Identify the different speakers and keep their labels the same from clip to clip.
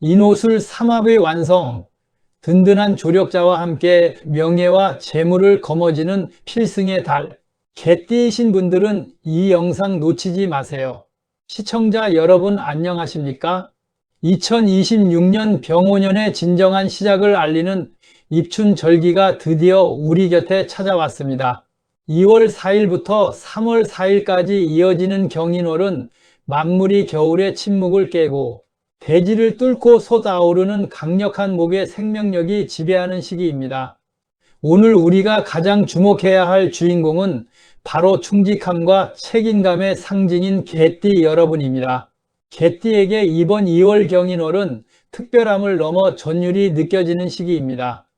Speaker 1: 인호술 삼합의 완성, 든든한 조력자와 함께 명예와 재물을 거머쥐는 필승의 달. 개띠이신 분들은 이 영상 놓치지 마세요. 시청자 여러분 안녕하십니까? 2026년 병오년의 진정한 시작을 알리는 입춘 절기가 드디어 우리 곁에 찾아왔습니다. 2월 4일부터 3월 4일까지 이어지는 경인월은 만물이 겨울의 침묵을 깨고 대지를 뚫고 솟아오르는 강력한 목의 생명력이 지배하는 시기입니다. 오늘 우리가 가장 주목해야 할 주인공은 바로 충직함과 책임감의 상징인 개띠 여러분입니다. 개띠에게 이번 2월 경인월은 특별함을 넘어 전율이 느껴지는 시기입니다.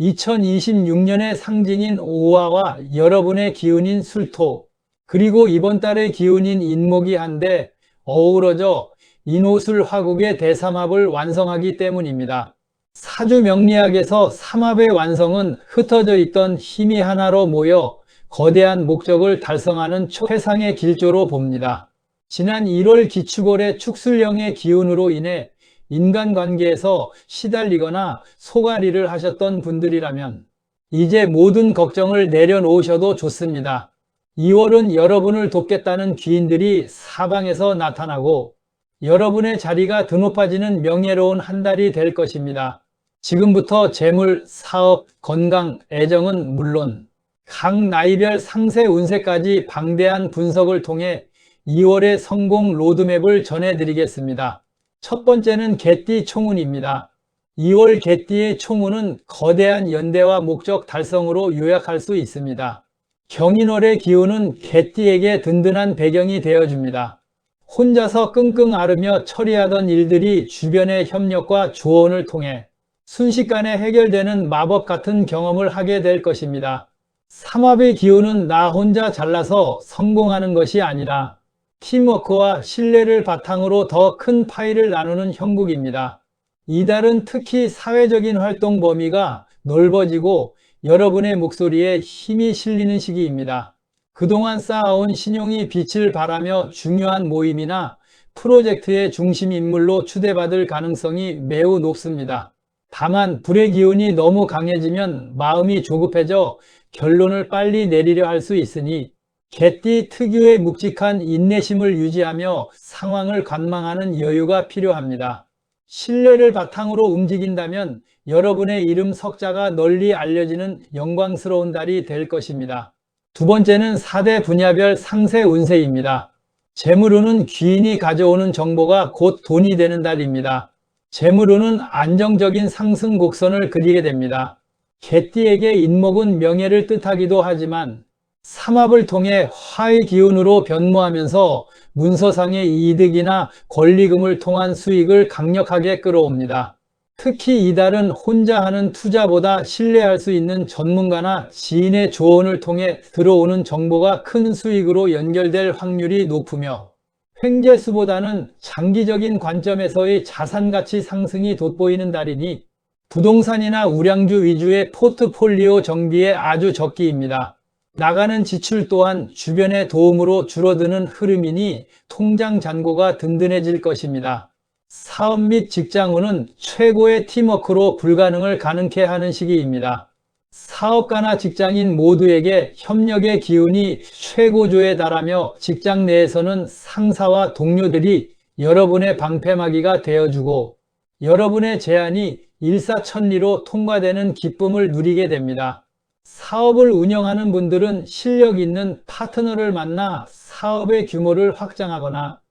Speaker 1: 2026년의 상징인 오화와 여러분의 기운인 술토, 그리고 이번 달의 기운인 인목이 한데 어우러져 인호술 화국의 대삼합을 완성하기 때문입니다. 사주 명리학에서 삼합의 완성은 흩어져 있던 힘이 하나로 모여 거대한 목적을 달성하는 최상의 길조로 봅니다. 지난 1월 기축월의 축술령의 기운으로 인해 인간관계에서 시달리거나 소가리를 하셨던 분들이라면 이제 모든 걱정을 내려놓으셔도 좋습니다. 2월은 여러분을 돕겠다는 귀인들이 사방에서 나타나고 여러분의 자리가 드높아지는 명예로운 한 달이 될 것입니다. 지금부터 재물, 사업, 건강, 애정은 물론 각 나이별 상세 운세까지 방대한 분석을 통해 2월의 성공 로드맵을 전해드리겠습니다. 첫 번째는 개띠 총운입니다. 2월 개띠의 총운은 거대한 연대와 목적 달성으로 요약할 수 있습니다. 경인월의 기운은 개띠에게 든든한 배경이 되어줍니다. 혼자서 끙끙 앓으며 처리하던 일들이 주변의 협력과 조언을 통해 순식간에 해결되는 마법 같은 경험을 하게 될 것입니다. 삼합의 기운은 나 혼자 잘나서 성공하는 것이 아니라 팀워크와 신뢰를 바탕으로 더 큰 파일을 나누는 형국입니다. 이달은 특히 사회적인 활동 범위가 넓어지고 여러분의 목소리에 힘이 실리는 시기입니다. 그동안 쌓아온 신용이 빛을 발하며 중요한 모임이나 프로젝트의 중심 인물로 추대받을 가능성이 매우 높습니다. 다만 불의 기운이 너무 강해지면 마음이 조급해져 결론을 빨리 내리려 할 수 있으니 개띠 특유의 묵직한 인내심을 유지하며 상황을 관망하는 여유가 필요합니다. 신뢰를 바탕으로 움직인다면 여러분의 이름 석자가 널리 알려지는 영광스러운 달이 될 것입니다. 두 번째는 4대 분야별 상세 운세입니다. 재물운은 귀인이 가져오는 정보가 곧 돈이 되는 달입니다. 재물운은 안정적인 상승 곡선을 그리게 됩니다. 개띠에게 인목은 명예를 뜻하기도 하지만 삼합을 통해 화의 기운으로 변모하면서 문서상의 이득이나 권리금을 통한 수익을 강력하게 끌어옵니다. 특히 이달은 혼자 하는 투자보다 신뢰할 수 있는 전문가나 지인의 조언을 통해 들어오는 정보가 큰 수익으로 연결될 확률이 높으며 횡재수보다는 장기적인 관점에서의 자산가치 상승이 돋보이는 달이니 부동산이나 우량주 위주의 포트폴리오 정비에 아주 적기입니다. 나가는 지출 또한 주변의 도움으로 줄어드는 흐름이니 통장 잔고가 든든해질 것입니다. 사업 및 직장운은 최고의 팀워크로 불가능을 가능케 하는 시기입니다. 사업가나 직장인 모두에게 협력의 기운이 최고조에 달하며 직장 내에서는 상사와 동료들이 여러분의 방패막이가 되어주고 여러분의 제안이 일사천리로 통과되는 기쁨을 누리게 됩니다. 사업을 운영하는 분들은 실력 있는 파트너를 만나 사업의 규모를 확장하거나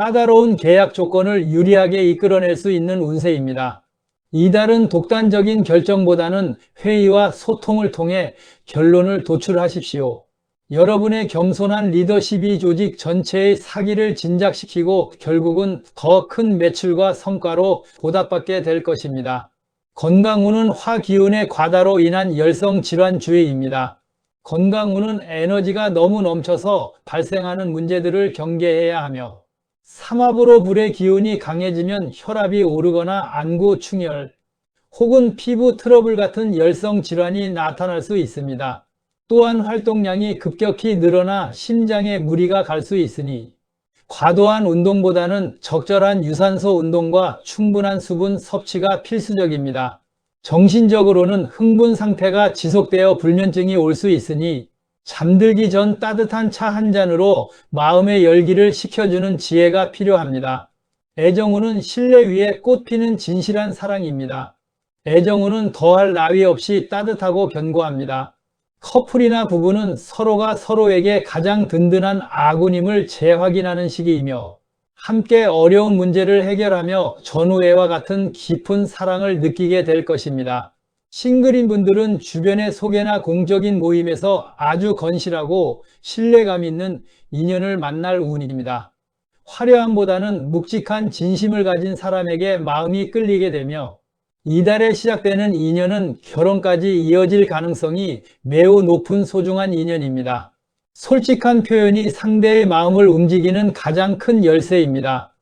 Speaker 1: 까다로운 계약 조건을 유리하게 이끌어낼 수 있는 운세입니다. 이달은 독단적인 결정보다는 회의와 소통을 통해 결론을 도출하십시오. 여러분의 겸손한 리더십이 조직 전체의 사기를 진작시키고 결국은 더 큰 매출과 성과로 보답받게 될 것입니다. 건강운은 화기운의 과다로 인한 열성 질환 주의입니다. 건강운은 에너지가 너무 넘쳐서 발생하는 문제들을 경계해야 하며 삼합으로 불의 기운이 강해지면 혈압이 오르거나 안구 충혈 혹은 피부 트러블 같은 열성 질환이 나타날 수 있습니다. 또한 활동량이 급격히 늘어나 심장에 무리가 갈 수 있으니 과도한 운동보다는 적절한 유산소 운동과 충분한 수분 섭취가 필수적입니다. 정신적으로는 흥분 상태가 지속되어 불면증이 올 수 있으니 잠들기 전 따뜻한 차 한 잔으로 마음의 열기를 식혀주는 지혜가 필요합니다. 애정우는 실내 위에 꽃 피는 진실한 사랑입니다. 애정우는 더할 나위 없이 따뜻하고 견고합니다. 커플이나 부부는 서로가 서로에게 가장 든든한 아군임을 재확인하는 시기이며 함께 어려운 문제를 해결하며 전우애와 같은 깊은 사랑을 느끼게 될 것입니다. 싱글인 분들은 주변의 소개나 공적인 모임에서 아주 건실하고 신뢰감 있는 인연을 만날 운입니다. 화려함보다는 묵직한 진심을 가진 사람에게 마음이 끌리게 되며 이달에 시작되는 인연은 결혼까지 이어질 가능성이 매우 높은 소중한 인연입니다. 솔직한 표현이 상대의 마음을 움직이는 가장 큰 열쇠입니다.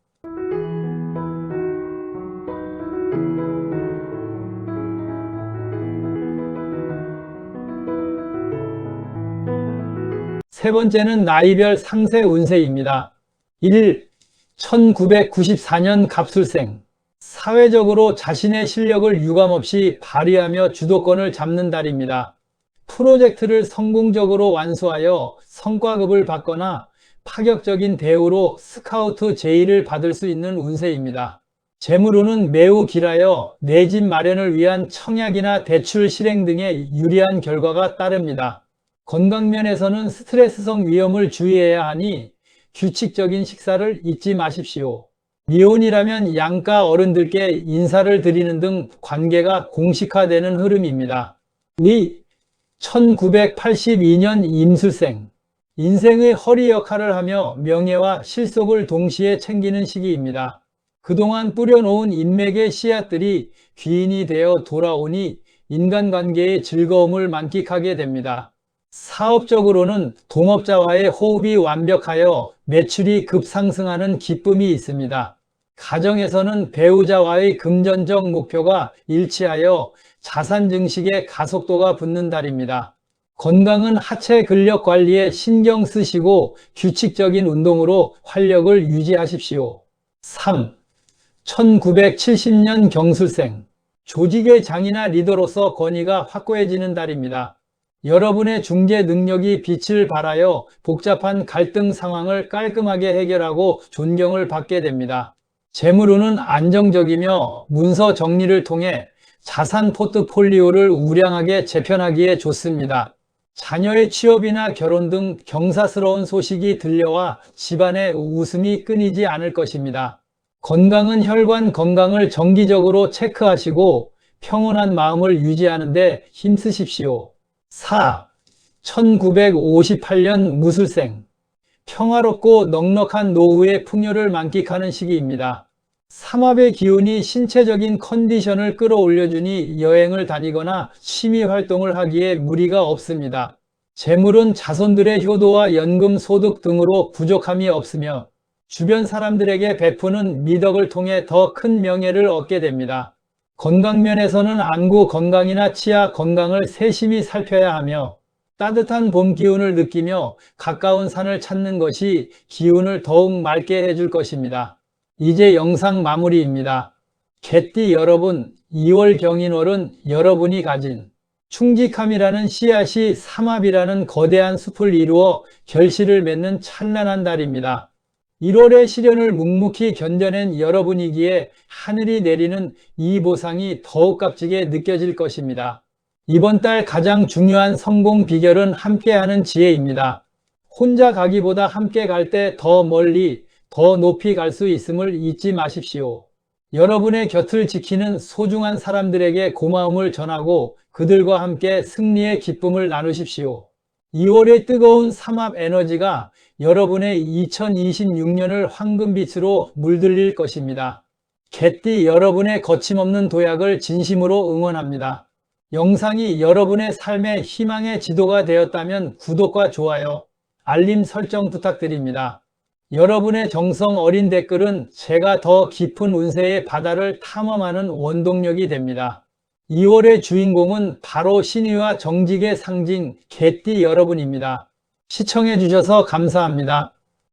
Speaker 1: 세 번째는 나이별 상세 운세입니다. 1. 1994년 갑술생 사회적으로 자신의 실력을 유감없이 발휘하며 주도권을 잡는 달입니다. 프로젝트를 성공적으로 완수하여 성과급을 받거나 파격적인 대우로 스카우트 제의를 받을 수 있는 운세입니다. 재물운은 매우 길하여 내 집 마련을 위한 청약이나 대출 실행 등의 유리한 결과가 따릅니다. 건강면에서는 스트레스성 위험을 주의해야 하니 규칙적인 식사를 잊지 마십시오. 미혼이라면 양가 어른들께 인사를 드리는 등 관계가 공식화되는 흐름입니다. 2. 1982년 임술생 인생의 허리 역할을 하며 명예와 실속을 동시에 챙기는 시기입니다. 그동안 뿌려놓은 인맥의 씨앗들이 귀인이 되어 돌아오니 인간관계의 즐거움을 만끽하게 됩니다. 사업적으로는 동업자와의 호흡이 완벽하여 매출이 급상승하는 기쁨이 있습니다. 가정에서는 배우자와의 금전적 목표가 일치하여 자산 증식의 가속도가 붙는 달입니다. 건강은 하체 근력 관리에 신경 쓰시고 규칙적인 운동으로 활력을 유지하십시오. 3. 1970년 경술생 조직의 장이나 리더로서 권위가 확고해지는 달입니다. 여러분의 중재 능력이 빛을 발하여 복잡한 갈등 상황을 깔끔하게 해결하고 존경을 받게 됩니다. 재물운은 안정적이며 문서 정리를 통해 자산 포트폴리오를 우량하게 재편하기에 좋습니다. 자녀의 취업이나 결혼 등 경사스러운 소식이 들려와 집안의 웃음이 끊이지 않을 것입니다. 건강은 혈관 건강을 정기적으로 체크하시고 평온한 마음을 유지하는 데 힘쓰십시오. 4. 1958년 무술생 평화롭고 넉넉한 노후의 풍요를 만끽하는 시기입니다. 삼합의 기운이 신체적인 컨디션을 끌어올려주니 여행을 다니거나 취미 활동을 하기에 무리가 없습니다. 재물은 자손들의 효도와 연금 소득 등으로 부족함이 없으며 주변 사람들에게 베푸는 미덕을 통해 더 큰 명예를 얻게 됩니다. 건강면에서는 안구 건강이나 치아 건강을 세심히 살펴야 하며 따뜻한 봄 기운을 느끼며 가까운 산을 찾는 것이 기운을 더욱 맑게 해줄 것입니다. 이제 영상 마무리입니다. 개띠 여러분, 2월 경인월은 여러분이 가진 충직함이라는 씨앗이 삼합이라는 거대한 숲을 이루어 결실을 맺는 찬란한 달입니다. 1월의 시련을 묵묵히 견뎌낸 여러분이기에 하늘이 내리는 이 보상이 더욱 값지게 느껴질 것입니다. 이번 달 가장 중요한 성공 비결은 함께하는 지혜입니다. 혼자 가기보다 함께 갈 때 더 멀리, 더 높이 갈 수 있음을 잊지 마십시오. 여러분의 곁을 지키는 소중한 사람들에게 고마움을 전하고 그들과 함께 승리의 기쁨을 나누십시오. 2월의 뜨거운 삼합 에너지가 여러분의 2026년을 황금빛으로 물들릴 것입니다. 개띠 여러분의 거침없는 도약을 진심으로 응원합니다. 영상이 여러분의 삶의 희망의 지도가 되었다면 구독과 좋아요, 알림 설정 부탁드립니다. 여러분의 정성 어린 댓글은 제가 더 깊은 운세의 바다를 탐험하는 원동력이 됩니다. 2월의 주인공은 바로 신의와 정직의 상징 개띠 여러분입니다. 시청해 주셔서 감사합니다.